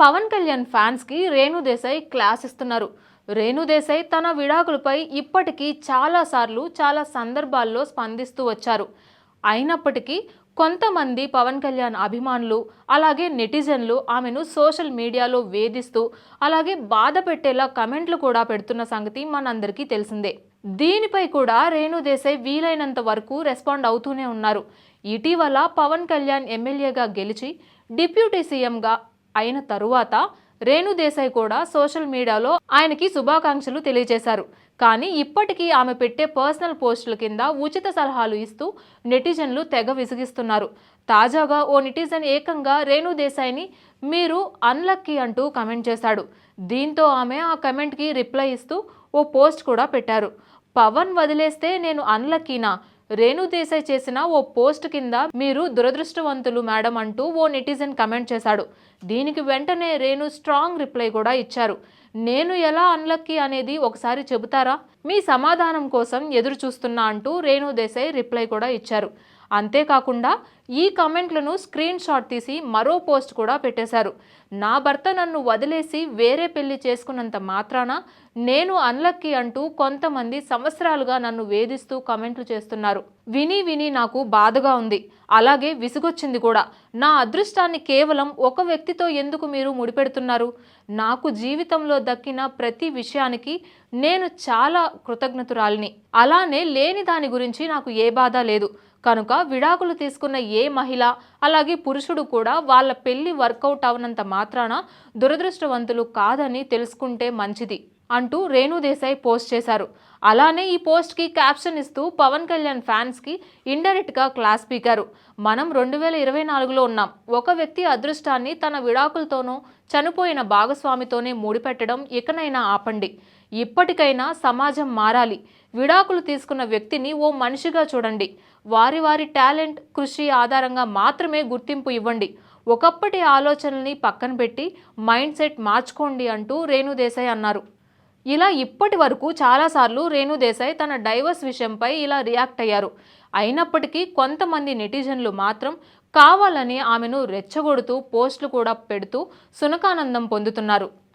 పవన్ కళ్యాణ్ ఫ్యాన్స్కి రేణు దేశాయ్ క్లాస్ ఇస్తున్నారు. రేణు దేశాయ్ తన విడాకులపై ఇప్పటికీ చాలాసార్లు చాలా సందర్భాల్లో స్పందిస్తూ వచ్చారు. అయినప్పటికీ కొంతమంది పవన్ కళ్యాణ్ అభిమానులు అలాగే నెటిజన్లు ఆమెను సోషల్ మీడియాలో వేధిస్తూ అలాగే బాధ పెట్టేలా కమెంట్లు కూడా పెడుతున్న సంగతి మనందరికీ తెలిసిందే. దీనిపై కూడా రేణు దేశాయ్ వీలైనంత వరకు రెస్పాండ్ అవుతూనే ఉన్నారు. ఇటీవల పవన్ కళ్యాణ్ ఎమ్మెల్యేగా గెలిచి డిప్యూటీ సీఎంగా అయిన తరువాత రేణుదేశాయ్ కూడా సోషల్ మీడియాలో ఆయనకి శుభాకాంక్షలు తెలియజేశారు. కానీ ఇప్పటికీ ఆమె పెట్టే పర్సనల్ పోస్టుల కింద ఉచిత సలహాలు ఇస్తూ నెటిజన్లు తెగ విసిగిస్తున్నారు. తాజాగా ఓ నెటిజన్ ఏకంగా రేణుదేశాయ్ని మీరు అన్లక్కీ అంటూ కమెంట్ చేశాడు. దీంతో ఆమె ఆ కమెంట్కి రిప్లై ఇస్తూ ఓ పోస్ట్ కూడా పెట్టారు. పవన్ వదిలేస్తే నేను అన్లక్కీనా? రేణు దేశాయ్ చేసిన ఓ పోస్ట్ కింద మీరు దురదృష్టవంతులు మేడం అంటూ ఓ నెటిజన్ కమెంట్ చేశాడు. దీనికి వెంటనే రేణు స్ట్రాంగ్ రిప్లై కూడా ఇచ్చారు. నేను ఎలా అన్లక్కీ అనేది ఒకసారి చెబుతారా? మీ సమాధానం కోసం ఎదురు చూస్తున్నా అంటూ రేణు దేశాయ్ రిప్లై కూడా ఇచ్చారు. అంతేకాకుండా ఈ కమెంట్లను స్క్రీన్ షాట్ తీసి మరో పోస్ట్ కూడా పెట్టేశారు. నా భర్త నన్ను వదిలేసి వేరే పెళ్ళి చేసుకున్నంత మాత్రాన నేను అన్లక్కీ అంటూ కొంతమంది సంవత్సరాలుగా నన్ను వేధిస్తూ కమెంట్లు చేస్తున్నారు. విని విని నాకు బాధగా ఉంది. అలాగే విసుగొచ్చింది కూడా. నా అదృష్టాన్ని కేవలం ఒక వ్యక్తితో ఎందుకు మీరు ముడిపెడుతున్నారు? నాకు జీవితంలో దక్కిన ప్రతి విషయానికి నేను చాలా కృతజ్ఞతురాలిని. అలానే లేని దాని గురించి నాకు ఏ బాధ లేదు. కనుక విడాకులు తీసుకున్న ఏ మహిళ అలాగే పురుషుడు కూడా వాళ్ళ పెళ్ళి వర్కౌట్ అవనంత మాత్రాన దురదృష్టవంతులు కాదని తెలుసుకుంటే మంచిది అంటూ రేణుదేశాయ్ పోస్ట్ చేశారు. అలానే ఈ పోస్ట్కి క్యాప్షన్ ఇస్తూ పవన్ కళ్యాణ్ ఫ్యాన్స్కి ఇండైరెక్ట్గా క్లాస్ పీకారు. మనం రెండు వేల ఇరవై నాలుగులో ఉన్నాం. ఒక వ్యక్తి అదృష్టాన్ని తన విడాకులతోనూ చనిపోయిన భాగస్వామితోనే ముడిపెట్టడం ఇకనైనా ఆపండి. ఇప్పటికైనా సమాజం మారాలి. విడాకులు తీసుకున్న వ్యక్తిని ఓ మనిషిగా చూడండి. వారి వారి టాలెంట్ కృషి ఆధారంగా మాత్రమే గుర్తింపు ఇవ్వండి. ఒకప్పటి ఆలోచనల్ని పక్కన పెట్టి మైండ్ సెట్ మార్చుకోండి అంటూ రేణుదేశాయ్ అన్నారు. ఇలా ఇప్పటి వరకు చాలాసార్లు రేణుదేశాయ్ తన డైవర్స్ విషయంపై ఇలా రియాక్ట్ అయ్యారు. అయినప్పటికీ కొంతమంది నెటిజన్లు మాత్రం కావాలని ఆమెను రెచ్చగొడుతూ పోస్టులు కూడా పెడుతూ సునకానందం పొందుతున్నారు.